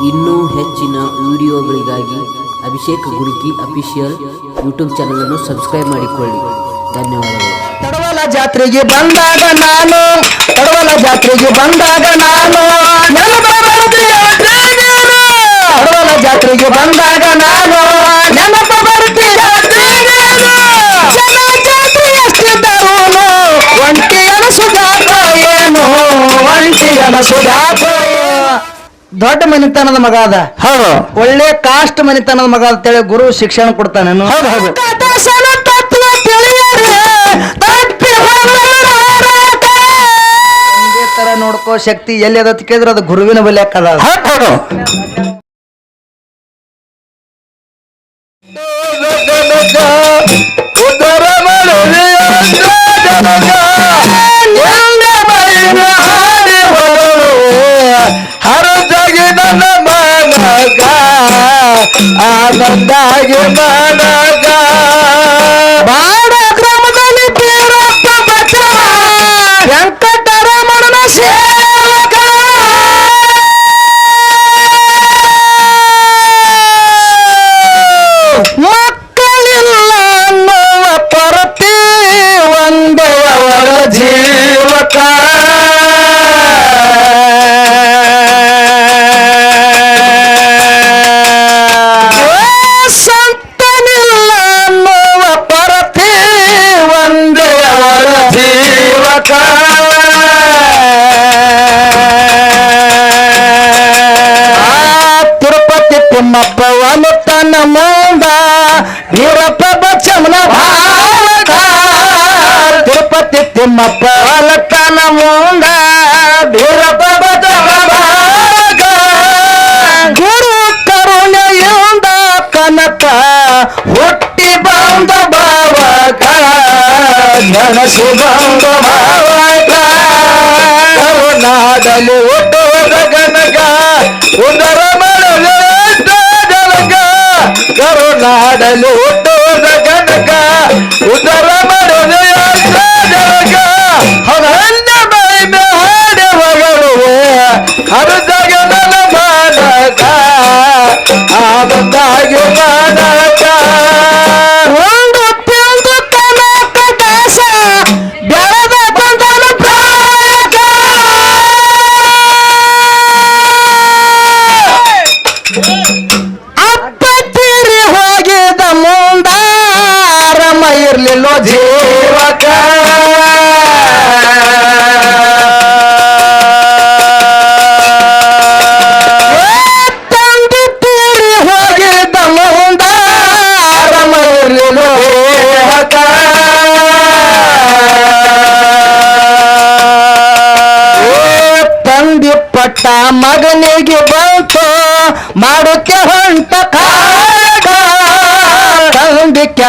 ಇನ್ನೂ ಹೆಚ್ಚಿನ ವಿಡಿಯೋಗಳಿಗಾಗಿ ಅಭಿಷೇಕ್ ಗುರುಕಿ ಅಫಿಷಿಯಲ್ ಯೂಟ್ಯೂಬ್ ಚಾನಲನ್ನು ಸಬ್ಸ್ಕ್ರೈಬ್ ಮಾಡಿಕೊಳ್ಳಿ. ಧನ್ಯವಾದಗಳು. ತಡವಲ ಜಾತ್ರೆಗೆ ಬಂದಾಗ ನಾನು, ತಡವಲ ಜಾತ್ರೆಗೆ ಬಂದಾಗ ನಾನು. ತಡವಲ ಜಾತ್ರೆಗೆ ಬಂದಾಗ ನಾನು. ನೆನಪ ಬರ್ತೀಯ ದೇವಿಯರು. ಜನ ಜಾತ್ರೆ ಎಷ್ಟಿದ್ದರೂನು ಒಂಟಿ ಅನಸುದಾತ ಏನು? ಒಂಟಿಯನ ಅನಸುದಾತ ದೊಡ್ಡ ಮನಿತನದ ಮಗ ಅದ ಹೌದು. ಒಳ್ಳೆ ಕಾಸ್ಟ್ ಮನಿತನದ ಮಗ ಅಂತ ಹೇಳಿ ಗುರು ಶಿಕ್ಷಣ ಕೊಡ್ತಾನೆ ಹೌದು ಹೌದು. ತತ್ವ ತಿಳಿಯರೆ ತಪ್ಪಿ ಒಂದೇ ತರ ನೋಡ್ಕೋ ಶಕ್ತಿ ಎಲ್ಲಿ ಅದ ಕೇಳಿದ್ರೆ ಅದು ಗುರುವಿನ ಬಲಿ ಅಕ್ಕದ ಉತ್ತರ ಹರದಾಗಿ ಮನಗ ಆನಂದಾಗಿ ಮನಗ ತಿಮ್ಮಪ್ಪ ತನ್ನ ಮುಂದ ಭಾವಕ ಗುರು ಕರುಣೆಯಿಂದ ಕನಕ ಹುಟ್ಟಿ ಬಂದ ಬಾವಕ ನನಸು ಬಂದ ಭಾವಕ ಕರುನಾಡಲು ಹುಟ್ಟುವುದ ಗನಗ ಉದರ ಮಾಡಲು ಜನಕ ಕರುನಾಡಲು ಹುಟ್ಟುವುದ ಗನಕ ಉದರ ಮಾಡಲು हर जग मन मानता आप ताग मानता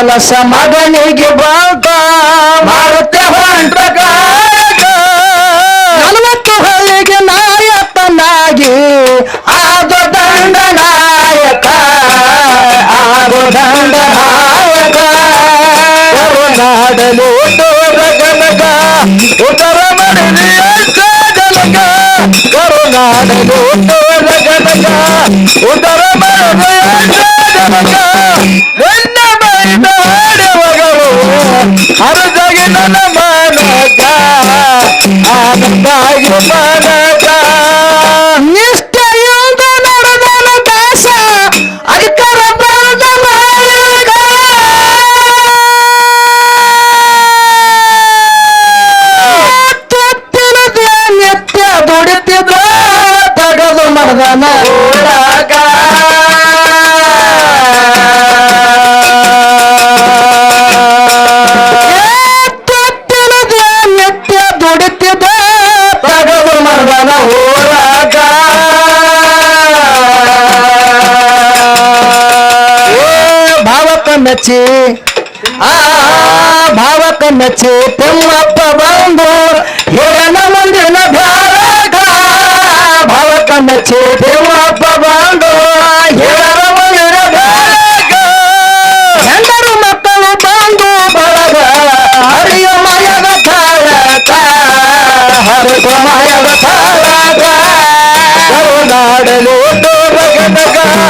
ಕೆಲಸ ಮಗನಿಗೆ ಬಂತ ಮಾಡುತ್ತೆ ಹೊಂಟ ಕಾಗ ನಲವತ್ತು ಹಳ್ಳಿಗೆ ನಾಯಕನಾಗಿ ಆದ ದಂಡ ನಾಯಕ ಆದ ದಂಡ ನಾಯಕ ಕರುನಾಡಲು ಉತ್ತರ ಗನಗ ಉತ್ತರ ಮಡಲಿ ಜನಕ ಕರುನಾಡಲು ಉತ್ತರ ಗನಗ ಉತ್ತರ ಮಡಲಿ ಜನಕ నచ్చే ఆ భావక నచ్చే తెమ్మప్ప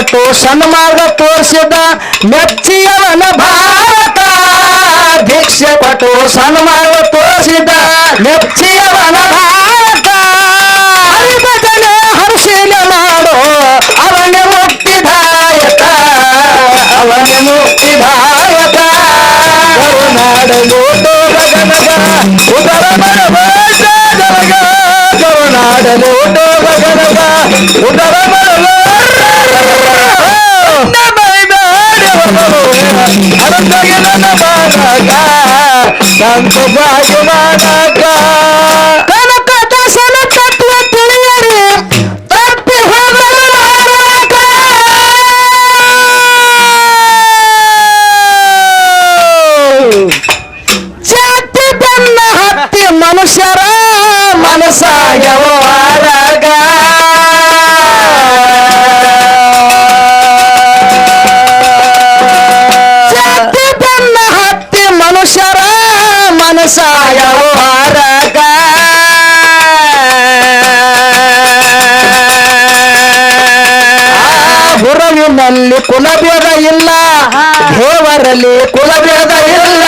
ಭಿಕ್ಷೆ ಪಟ್ಟು ಸನ್ಮಾರ್ಗ ತೋರಿಸಿದ ಮೆಚ್ಚಿಯವನ ಭಾರತ. ಭಿಕ್ಷೆ ಪಟ್ಟು ಸನ್ಮಾರ್ಗ ತೋರಿಸಿದ ಮೆಚ್ಚಿಯವನ ಭಾರತ. ಹರಿಭಜನೆ ಹರ್ಷಿಲ ಮಾಡೋ, ಅವನೇ ಮುಕ್ತಿದಾಯಕ ಅವನೇ ಮುಕ್ತಿದಾಯಕ ಗಗನಗ ಉದರ ಕರುನಾಡಲು ಗಗನಗ ಉದರ ಸಂತ ಭಾಗ್ಯ ಮಾನಕ ಕನಕ ದಾಸನ ತತ್ವ ತಿಳಿಯರಿ ತಪ್ಪಿ ಹೋಗಲು ಮಾನಕ ಜಾತಿ ಬೆನ್ನ ಹತ್ತಿ ಮನುಷ್ಯರ ಮನಸಾಯವಾರಗ ಮನಸಾಯವಾರಗ ಗುರುವಿನಲ್ಲಿ ಕುಲಭೇದ ಇಲ್ಲ. ದೇವರಲ್ಲಿ ಕುಲಭೇದ ಇಲ್ಲ.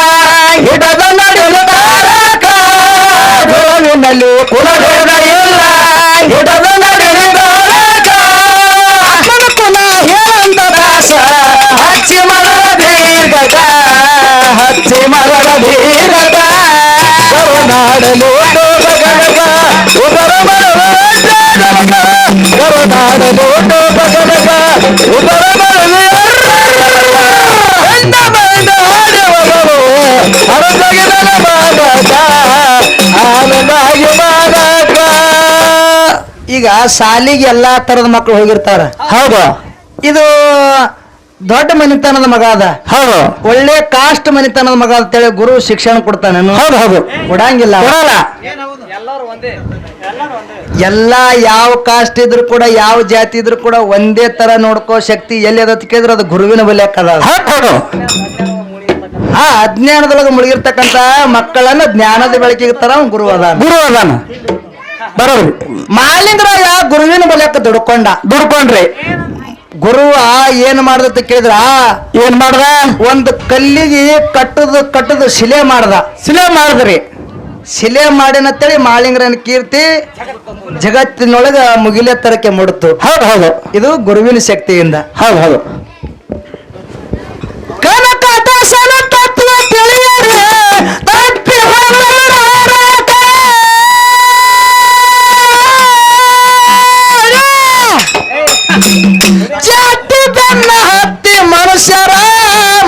ಹಿಡದ ನಡೆಯುವ ಹುರವಿನಲ್ಲಿ ಗುರುವಿನಲ್ಲಿ ಈಗ ಶಾಲಿಗೆ ಎಲ್ಲಾ ತರದ ಮಕ್ಕಳು ಹೋಗಿರ್ತಾರ. ಹೌದು. ಇದು ದೊಡ್ಡ ಮನಿತನದ ಮಗ ಅದ ಹೌದು. ಒಳ್ಳೆ ಕಾಸ್ಟ್ ಮನಿತನದ ಮಗ ಅಂತೇಳಿ ಗುರು ಶಿಕ್ಷಣ ಕೊಡ್ತಾನೆ ಹೌದು ಹೌದು. ಕೊಡಂಗಿಲ್ಲ. ಕೊಡಲ್ಲ. ಎಲ್ಲಾ ಯಾವ ಕಾಸ್ಟ್ ಇದ್ರು ಕೂಡ ಯಾವ ಜಾತಿ ಇದ್ರು ಕೂಡ ಒಂದೇ ತರ ನೋಡ್ಕೋ ಶಕ್ತಿ ಎಲ್ಲಿ ಅದ ಕೇಳಿದ್ರೆ ಅದು ಗುರುವಿನ ಬಲಿ ಹಾಕದ. ಆ ಅಜ್ಞಾನದೊಳಗೆ ಮುಳುಗಿರ್ತಕ್ಕಂತ ಮಕ್ಕಳನ್ನ ಜ್ಞಾನದ ಬೆಳಕಿಗೆ ತರ ಗುರು ಅದ ಗುರು ಅದಾನ. ಬರೋರಿ. ಮಾಲಿಂಗರಾಯ ಗುರುವಿನ ಬಲ್ಯಾಕ ದುಡ್ಕೊಂಡ. ದುಡ್ಕೊಂಡ್ರಿ. ಗುರು ಆ ಏನ್ ಮಾಡ್ದ ಕೇಳಿದ್ರ? ಏನ್ ಮಾಡ್ದ? ಒಂದು ಕಲ್ಲಿಗೆ ಕಟ್ಟದ ಕಟ್ಟದ ಶಿಲೆ ಮಾಡ್ದ. ಶಿಲೆ ಮಾಡಿದ್ರಿ. ಶಿಲೆ ಮಾಡಿನಂತೇಳಿ ಮಾಳಿಂಗರನ ಕೀರ್ತಿ ಜಗತ್ತಿನೊಳಗ ಮುಗಿಲೆ ತರಕ್ಕೆ ಮುಡ್ತು. ಹೌದು ಹೌದು. ಇದು ಗುರುವಿನ ಶಕ್ತಿಯಿಂದ. ಹೌದು ಹೌದು. ಜಾತಿ ಬೆನ್ನ ಹತ್ತಿ ಮನುಷ್ಯರ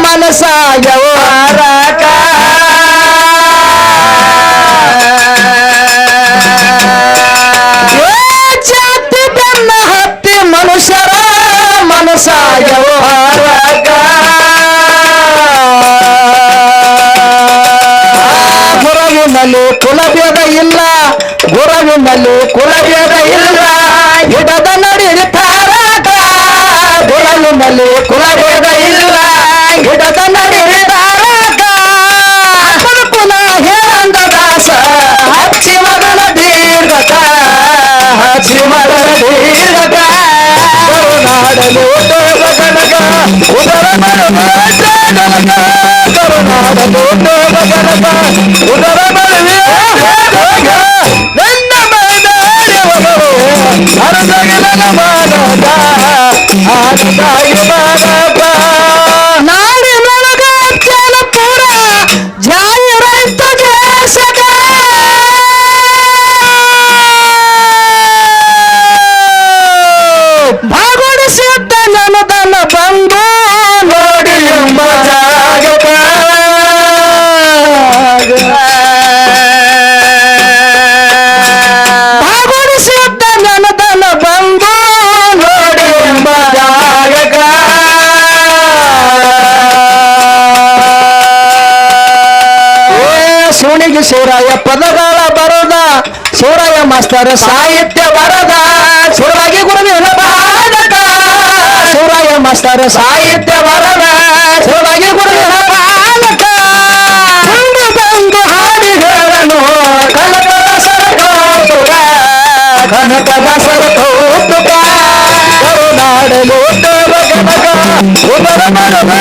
ಮನಸಾಯವಾರಕ ಏ ಜಾತಿ ಬೆನ್ನ ಹತ್ತಿ ಮನುಷ್ಯರ ಮನಸಾಯವಾರಕ ಗುರುವಿನಲ್ಲಿ ಕುಲಭೇದ ಇಲ್ಲ, ಗುರುವಿನಲ್ಲಿ ಕುಲಭೇದ ಇಲ್ಲ. ಹಿಡದ ನಡಿತಾರಕ ಗುರುವಿನಲ್ಲಿ ಕುಲಭೇದ ಇಲ್ಲ ಹಿಡದ ನಡಿತಾರಕ ಅಪ್ಪನ ಕುಲ ಹೇಳಂದ ದಾಸ ಹಚ್ಚಿ ಮಗನ ದೀರ್ಘಕ ಹಚ್ಚಿ ಮಗನ ದೀರ್ಘಕ ಕರುನಾಡಲು ಗಗನಗ ಉದರ ಮರವ ಜನಕ ಕರುನಾಡಲು ಗಗನಗ ಉದರ ಮರವೇ ಜನಕ ನನ್ನ ಮೈದಾನವರು ಅರಸಗೆ ನನ್ನ ಮಾನಕ I'm not Hasta ಶಿವರಾಯ ಪದಗಳ ಬರದ, ಶಿವರಾಯ ಮಾಸ್ತರ ಸಾಹಿತ್ಯ ಬರದ ಶಿವರಾಗಿ ಗುರುವಿನ ಪಾದಕ ಶಿವರಾಯ ಮಾಸ್ತರ ಸಾಹಿತ್ಯ ಬರದ ಶಿವರಾಗಿ ಗುರುವಿನ ಪಾದಕ ಬಂದು ಹಾಡಿಗಳನ್ನು ಕನಕದ ಸರಕೌತುಕ ಕನಕದ ಸರಕೌತುಕ ಕರುನಾಡಲು ಉಪರ ಮರದ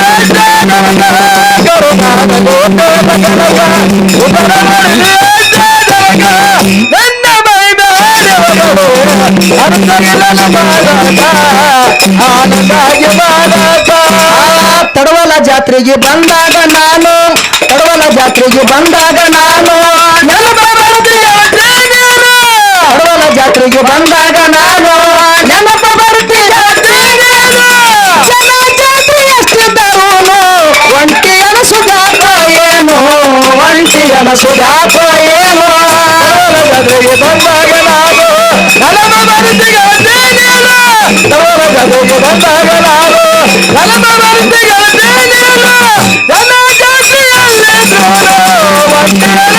ಕರುನಾಡಲು ತಡವಲ ಜಾತ್ರೆಗೆ ಬಂದಾಗ ನಾನು ತಡವಲ ಜಾತ್ರೆಗೆ ಬಂದಾಗ ನಾನು. ತಡವಲ ಜಾತ್ರೆಗೆ ಬಂದಾಗ ನಾನು ಒಂಟಿಯನ ಸುಧಾಕ ಏನು ತಡವಲ ಜಾತ್ರೆಗೆ ಬಂದಾಗ ನಾನು ನೆನಪ ಬರ್ತೀಯ ದೇವಿಯರು. ತಡವಲ ಜಾತ್ರೆಗೆ ಬಂದಾಗ ನಾನು ನೆನಪ ಬರ್ತೀಯ ದೇವಿಯರು. ಜನ ಜಾತ್ರೆಯಲ್ಲಿ ಒಂಟಿಯನ ಸುಧಾಕ